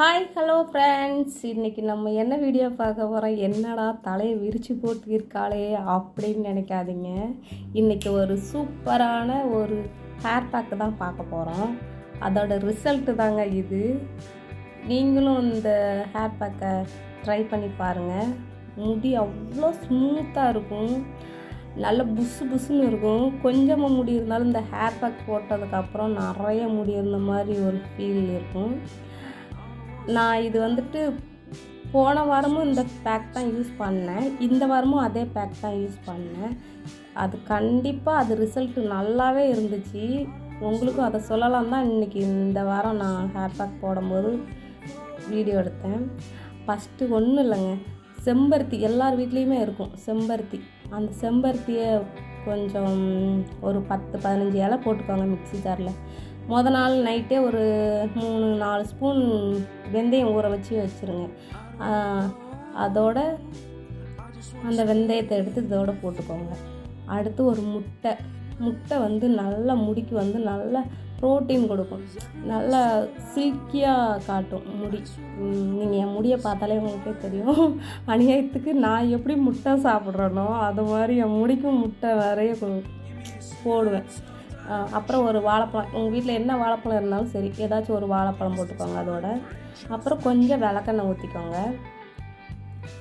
Hi hello friends இன்றைக்கி நம்ம என்ன வீடியோ பார்க்க போகிறோம் என்னடா தலையை விரித்து போட்டுருக்காளே அப்படின்னு நினைக்காதீங்க. இன்றைக்கி ஒரு சூப்பரான ஒரு ஹேர் பேக்கு தான் பார்க்க போகிறோம் அதோட ரிசல்ட்டு தாங்க இது. நீங்களும் இந்த ஹேர் பேக்கை ட்ரை பண்ணி பாருங்கள் முடி அவ்வளோ ஸ்மூத்தாக இருக்கும். நல்ல புசு புசுன்னு இருக்கும். கொஞ்சமாக முடி இருந்தாலும் இந்த ஹேர் பேக் போட்டதுக்கப்புறம் நிறைய முடி இருந்த மாதிரி ஒரு ஃபீல் இருக்கும். நான் இது வந்துட்டு போன வாரமும் இந்த பேக் தான் யூஸ் பண்ணேன். இந்த வாரமும் அதே பேக் தான் யூஸ் பண்ணேன். அது கண்டிப்பாக அது ரிசல்ட்டு நல்லாவே இருந்துச்சு. உங்களுக்கும் அதை சொல்லலாம் தான் இன்றைக்கி இந்த வாரம் நான் ஹேர் பேக் போடும்போது வீடியோ எடுத்தேன். ஃபஸ்ட்டு ஒன்றும் இல்லைங்க. செம்பருத்தி எல்லார் வீட்லேயுமே இருக்கும் செம்பருத்தி. அந்த செம்பருத்தியை கொஞ்சம் ஒரு பத்து பதினஞ்சு இலை போட்டுக்கோங்க மிக்ஸி ஜாரில். மொதல் நாள் நைட்டே ஒரு மூணு நாலு ஸ்பூன் வெந்தயம் ஊற வச்சு வச்சுருங்க. அதோட அந்த வெந்தயத்தை எடுத்து இதோட போட்டுக்கோங்க. அடுத்து ஒரு முட்டை. முட்டை வந்து நல்லா முடிக்கு வந்து நல்ல ப்ரோட்டீன் கொடுக்கும். நல்லா சில்கியாக காட்டும் முடி. நீங்கள் என் முடியை பார்த்தாலே உங்களுக்கே தெரியும். அநியாயத்துக்கு நான் எப்படி முட்டை சாப்பிட்றேனோ அது மாதிரி என் முடிக்கும் முட்டை நிறைய போடுவேன். அப்புறம் ஒரு வாழைப்பழம். உங்கள் வீட்டில் என்ன வாழைப்பழம் இருந்தாலும் சரி ஏதாச்சும் ஒரு வாழைப்பழம் போட்டுக்கோங்க அதோட. அப்புறம் கொஞ்சம் விளக்கெண்ணெய் ஊற்றிக்கோங்க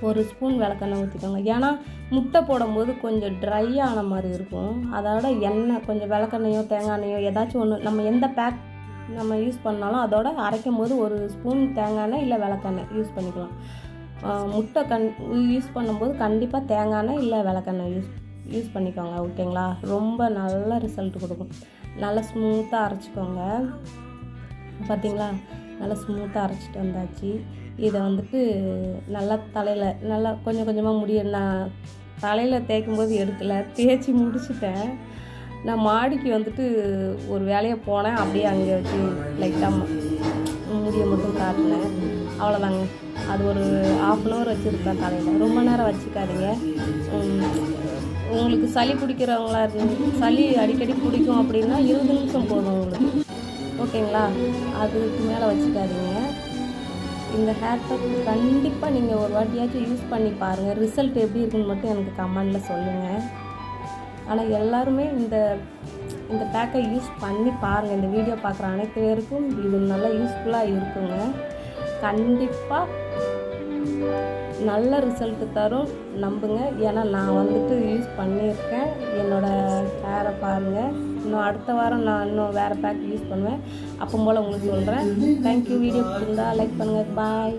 ஒரு ஸ்பூன் விளக்கெண்ணெய் ஊற்றிக்கோங்க ஏன்னா முட்டை போடும்போது கொஞ்சம் ட்ரை ஆன மாதிரி இருக்கும். அதோட எண்ணெய் கொஞ்சம் விளக்கெண்ணையோ தேங்காய் எண்ணெயோ ஏதாச்சும் ஒன்று நம்ம எந்த பேக் நம்ம யூஸ் பண்ணாலும் அதோட அரைக்கும் போது ஒரு ஸ்பூன் தேங்காய் எண்ணெய் இல்லை விளக்கெண்ணெய் யூஸ் பண்ணிக்கலாம். முட்டை கண் யூஸ் பண்ணும்போது கண்டிப்பாக தேங்காய் எண்ணெய் இல்லை விளக்கெண்ணெய் யூஸ் யூஸ் பண்ணிக்கோங்க ஓகேங்களா? ரொம்ப நல்ல ரிசல்ட் கொடுக்கும். நல்லா ஸ்மூத்தாக அரைச்சிக்கோங்க. பார்த்தீங்களா நல்லா ஸ்மூத்தாக அரைச்சிட்டு வந்தாச்சு. இதை வந்துட்டு நல்லா தலையில் நல்லா கொஞ்சம் கொஞ்சமாக முடிய நான் தலையில் தேய்க்கும் போது எடுக்கலை தேய்ச்சி முடிச்சுட்டேன். நான் மாடிக்கு வந்துட்டு ஒரு வேலையை போனேன் அப்படியே அங்கே வச்சு லைட்டாக முடியை மட்டும் காட்டினேன். அவ்வளோதாங்க அது ஒரு ஆஃப் அன் ஹவர் வச்சுருப்பேன் தலையில். ரொம்ப நேரம் வச்சுக்காதீங்க. உங்களுக்கு சளி பிடிக்கிறவங்களா இருந்து சளி அடிக்கடி பிடிக்கும் அப்படின்னா இருபது நிமிஷம் போதும் உங்களுக்கு. ஓகேங்களா? அதுக்கு மேலே வச்சுக்காதீங்க. இந்த ஹேர் பேக் கண்டிப்பாக நீங்கள் ஒரு வாட்டியாச்சும் யூஸ் பண்ணி பாருங்கள் ரிசல்ட் எப்படி இருக்குன்னு மட்டும் எனக்கு கமெண்டில் சொல்லுங்கள் ஆனால் எல்லாருமே இந்த இந்த பேக்கை யூஸ் பண்ணி பாருங்கள் இந்த வீடியோ பார்க்குற அனைத்து பேருக்கும் இது நல்லா யூஸ்ஃபுல்லாக இருக்குங்க. கண்டிப்பாக நல்ல ரிசல்ட்டு தரும். நம்புங்க. ஏன்னா நான் வந்துட்டு யூஸ் பண்ணியிருக்கேன். என்னோடய ஹேரை பாருங்கள் இன்னும் அடுத்த வாரம் நான் இன்னும் வேறு பேக் யூஸ் பண்ணுவேன். அப்போ போல் உங்களுக்கு சொல்கிறேன் தேங்க்யூ வீடியோ பிடிச்சிருந்தா லைக் பண்ணுங்கள் பாய்